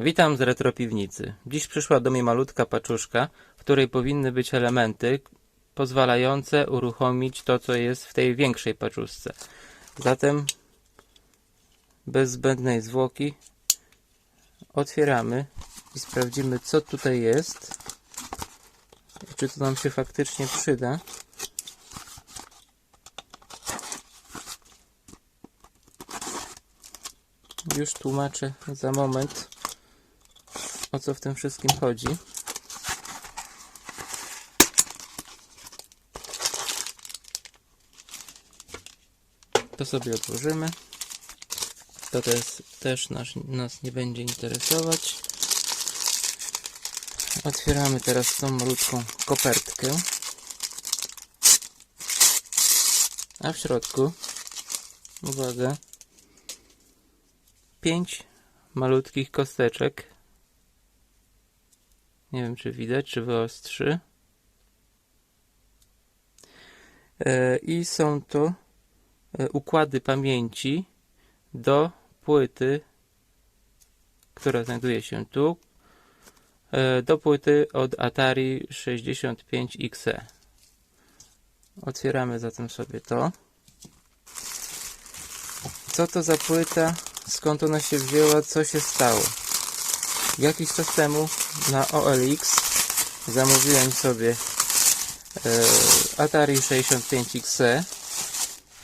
Witam z retropiwnicy. Dziś przyszła do mnie malutka paczuszka, w której powinny być elementy pozwalające uruchomić to, co jest w tej większej paczuszce. Zatem bez zbędnej zwłoki otwieramy i sprawdzimy, co tutaj jest i czy to nam się faktycznie przyda. Już tłumaczę za moment, o co w tym wszystkim chodzi. To sobie otworzymy. To też, też nas, nas nie będzie interesować. Otwieramy teraz tą malutką kopertkę. A w środku, uwaga, pięć malutkich kosteczek. Nie wiem, czy widać, czy wyostrzy. E, I są to e, układy pamięci do płyty, która znajduje się tu, e, do płyty od Atari 65XE. Otwieramy zatem sobie to. Co to za płyta? Skąd ona się wzięła? Co się stało? Jakiś czas temu na OLX zamówiłem sobie e, Atari 65XE.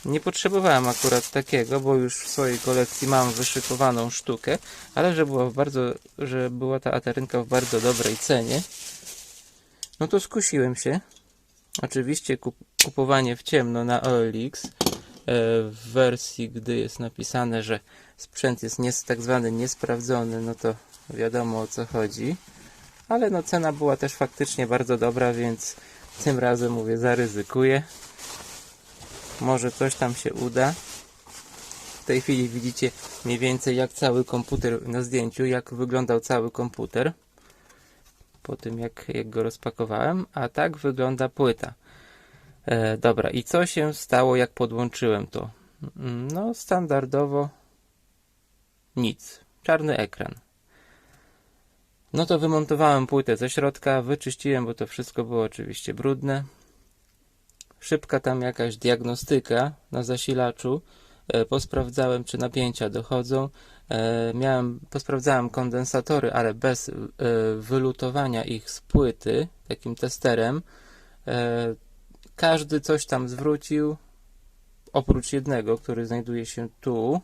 Nie potrzebowałem akurat takiego, bo już w swojej kolekcji mam wyszykowaną sztukę, ale że była, w bardzo, że była ta atarynka w bardzo dobrej cenie, no to skusiłem się. Oczywiście kup, kupowanie w ciemno na OLX w wersji, gdy jest napisane, że sprzęt jest tak zwany niesprawdzony, no to wiadomo o co chodzi. Ale no cena była też faktycznie bardzo dobra, więc tym razem mówię, zaryzykuję. Może coś tam się uda. W tej chwili widzicie mniej więcej jak cały komputer na zdjęciu, jak wyglądał cały komputer po tym jak, jak go rozpakowałem, a tak wygląda płyta. E, dobra, i co się stało jak podłączyłem to? Mm, No, standardowo nic. Czarny ekran. No to wymontowałem płytę ze środka, wyczyściłem, bo to wszystko było oczywiście brudne. Szybka tam jakaś diagnostyka na zasilaczu. E, posprawdzałem, czy napięcia dochodzą. E, miałem, posprawdzałem kondensatory, ale bez e, wylutowania ich z płyty, takim testerem. E, każdy coś tam zwrócił, oprócz jednego, który znajduje się tu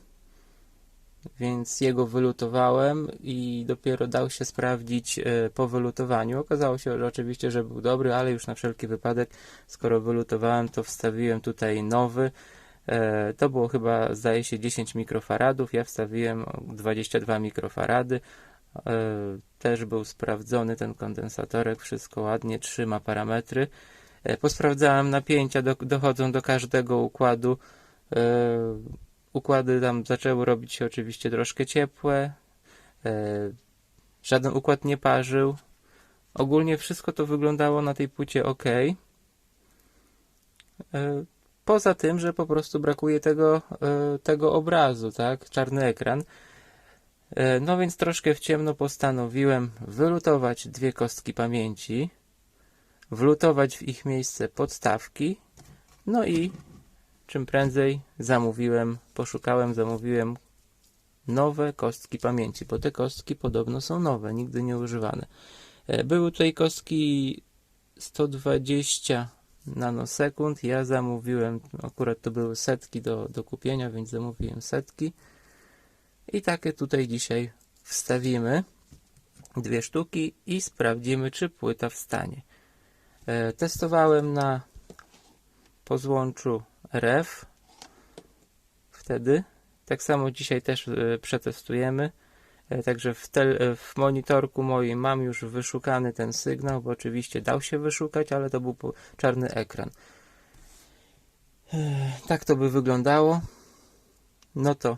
więc jego wylutowałem i dopiero dał się sprawdzić e, po wylutowaniu. Okazało się że oczywiście, że był dobry, ale już na wszelki wypadek, skoro wylutowałem, to wstawiłem tutaj nowy. E, To było chyba, zdaje się, 10 mikrofaradów. Ja wstawiłem 22 mikrofarady. E, Też był sprawdzony ten kondensatorek, wszystko ładnie, trzyma parametry. E, Posprawdzałem napięcia, do, dochodzą do każdego układu. E, układy tam zaczęły robić się oczywiście troszkę ciepłe. E, żaden układ nie parzył. Ogólnie wszystko to wyglądało na tej płycie ok. Poza tym, że po prostu brakuje tego, tego obrazu, tak? Czarny ekran. No więc troszkę w ciemno postanowiłem wylutować dwie kostki pamięci, wlutować w ich miejsce podstawki, no i czym prędzej zamówiłem, poszukałem, zamówiłem nowe kostki pamięci, bo te kostki podobno są nowe, nigdy nie używane. E, Były tutaj kostki 120 nanosekund, ja zamówiłem, akurat to były setki do, do kupienia, więc zamówiłem setki i takie tutaj dzisiaj wstawimy dwie sztuki i sprawdzimy, czy płyta wstanie. E, Testowałem na pozłączu ref wtedy. Tak samo dzisiaj też e, przetestujemy. E, Także w, tel, e, w monitorku moim mam już wyszukany ten sygnał, bo oczywiście dał się wyszukać, ale to był czarny ekran. E, Tak to by wyglądało. No to e,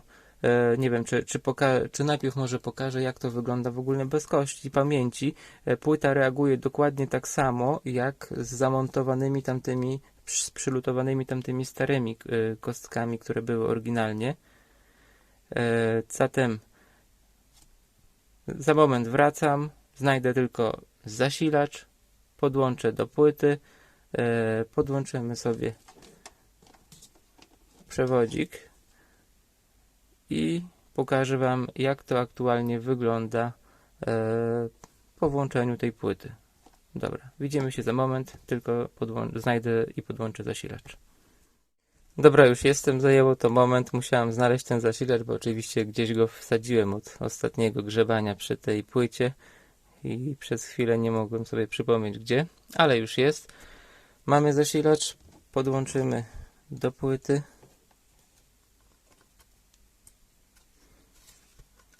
nie wiem, czy, czy, poka- czy najpierw może pokażę, jak to wygląda w ogóle bez kości pamięci. E, Płyta reaguje dokładnie tak samo, jak z zamontowanymi tamtymi, z przylutowanymi tamtymi starymi e, kostkami, które były oryginalnie. E, Zatem Za moment wracam, znajdę tylko zasilacz, podłączę do płyty, e, podłączymy sobie przewodzik i pokażę Wam, jak to aktualnie wygląda e, po włączeniu tej płyty. Dobra, widzimy się za moment, tylko znajdę i podłączę zasilacz. Dobra, już jestem, zajęło to moment, musiałem znaleźć ten zasilacz, bo oczywiście gdzieś go wsadziłem od ostatniego grzebania przy tej płycie i przez chwilę nie mogłem sobie przypomnieć gdzie, ale już jest. Mamy zasilacz, podłączymy do płyty.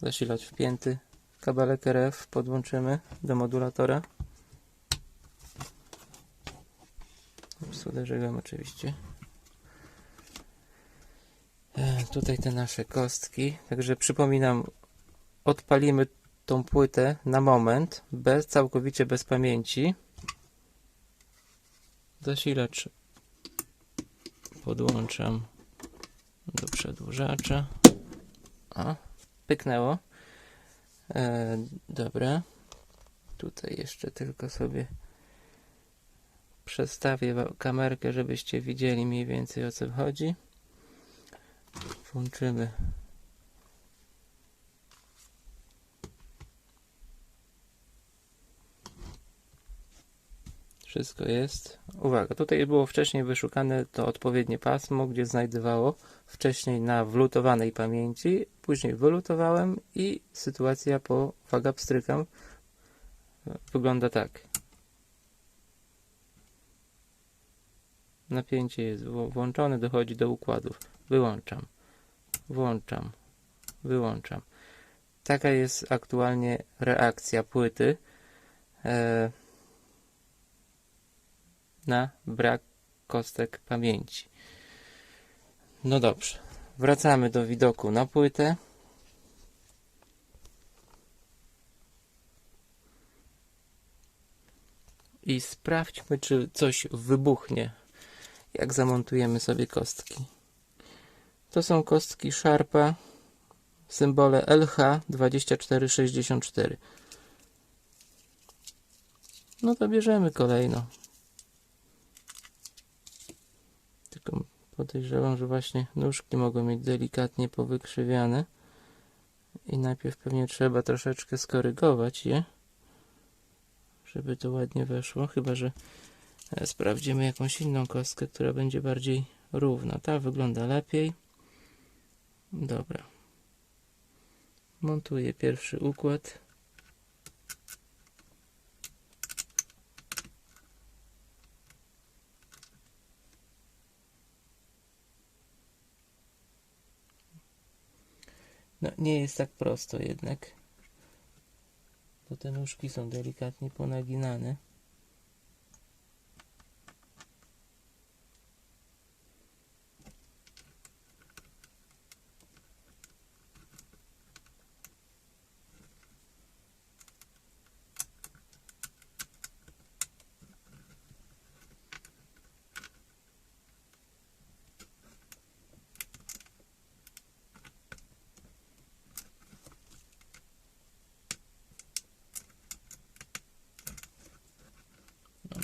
Zasilacz wpięty, kabelek RF podłączymy do modulatora. Z uderzygiem oczywiście. E, Tutaj te nasze kostki. Także przypominam, odpalimy tą płytę na moment, bez, całkowicie bez pamięci. Zasilacz podłączam do przedłużacza. O, pyknęło. E, dobra. Tutaj jeszcze tylko sobie przestawię kamerkę, żebyście widzieli mniej więcej o co chodzi. Włączymy. Wszystko jest. Uwaga, tutaj było wcześniej wyszukane to odpowiednie pasmo, gdzie znajdowało wcześniej na wlutowanej pamięci, później wylutowałem i sytuacja po, uwaga, pstrykam, wygląda tak. Napięcie jest włączone, dochodzi do układów. Wyłączam, włączam, wyłączam. Taka jest aktualnie reakcja płyty e, na brak kostek pamięci. No dobrze, wracamy do widoku na płytę. I sprawdźmy, czy coś wybuchnie, jak zamontujemy sobie kostki. To są kostki Sharpa, symbole LH2464. No to bierzemy kolejno. Tylko podejrzewam, że właśnie nóżki mogą mieć delikatnie powykrzywiane. I najpierw pewnie trzeba troszeczkę skorygować je, żeby to ładnie weszło. Chyba, że e, sprawdzimy jakąś inną kostkę, która będzie bardziej równa. Ta wygląda lepiej. Dobra. Montuję pierwszy układ. No, nie jest tak prosto jednak. Bo te nóżki są delikatnie ponaginane.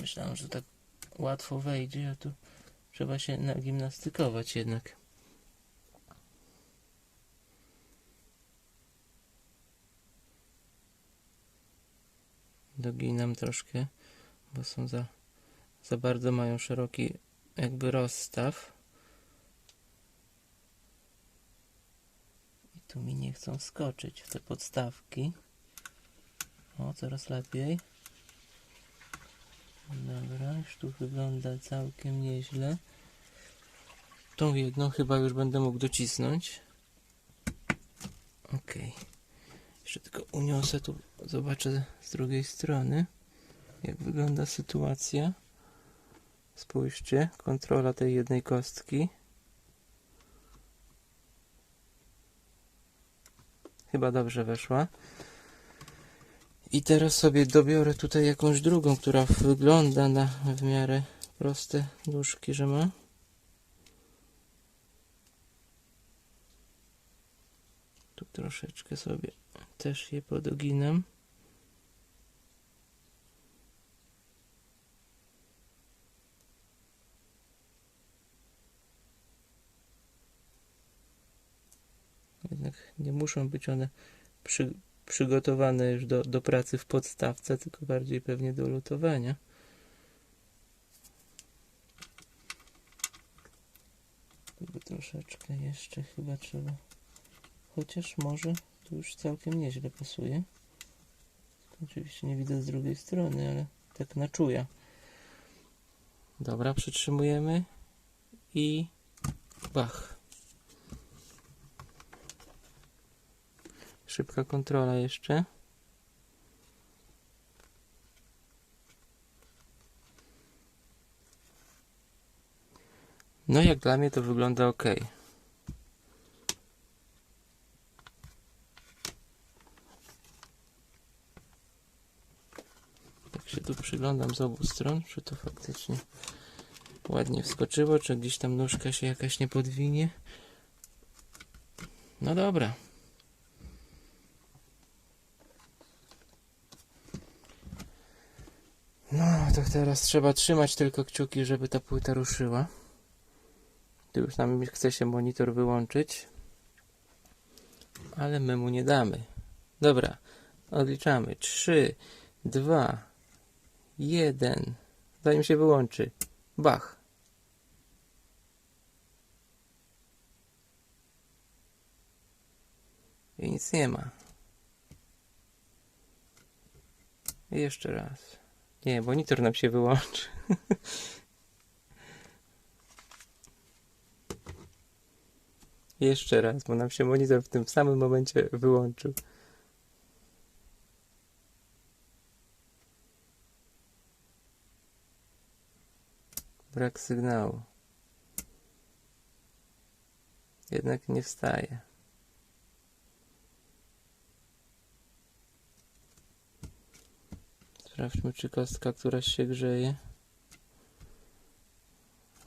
Myślałem, że tak łatwo wejdzie, a tu trzeba się nagimnastykować jednak. Doginam troszkę, bo są za, za bardzo mają szeroki jakby rozstaw. I tu mi nie chcą skoczyć w te podstawki. O, coraz lepiej. Dobra, tu wygląda całkiem nieźle. Tą jedną chyba już będę mógł docisnąć. Ok. Jeszcze tylko uniosę tu, zobaczę z drugiej strony, jak wygląda sytuacja. Spójrzcie, kontrola tej jednej kostki. Chyba dobrze weszła. I teraz sobie dobiorę tutaj jakąś drugą, która wygląda na w miarę proste nóżki, że ma. Tu troszeczkę sobie Też je podoginam. Jednak nie muszą być one przy, przygotowane już do, do pracy w podstawce, tylko bardziej pewnie do lutowania. Tylko troszeczkę jeszcze chyba trzeba. Chociaż może tu już całkiem nieźle pasuje. Oczywiście nie widać z drugiej strony, ale tak na czuja. Dobra, przytrzymujemy i bach. Szybka kontrola jeszcze. No jak dla mnie to wygląda ok. Tak się tu przyglądam z obu stron, czy to faktycznie ładnie wskoczyło, czy gdzieś tam nóżka się jakaś nie podwinie. No dobra. No, to teraz trzeba trzymać tylko kciuki, żeby ta płyta ruszyła. Tu już nam chce się monitor wyłączyć. Ale my mu nie damy. Dobra, odliczamy. 3, 2, 1. Zanim się wyłączy. Bach. I nic nie ma. I jeszcze raz. Nie, monitor nam się wyłączy. Jeszcze raz, bo nam się monitor w tym samym momencie wyłączył. Brak sygnału. Jednak nie wstaje. Sprawdźmy, czy kostka któraś się grzeje.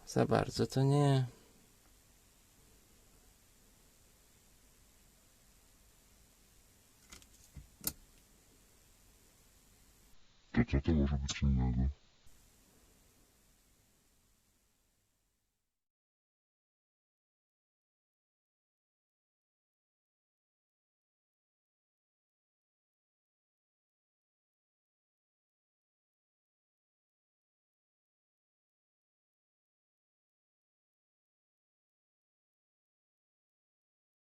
Za bardzo to nie. To co to może być innego?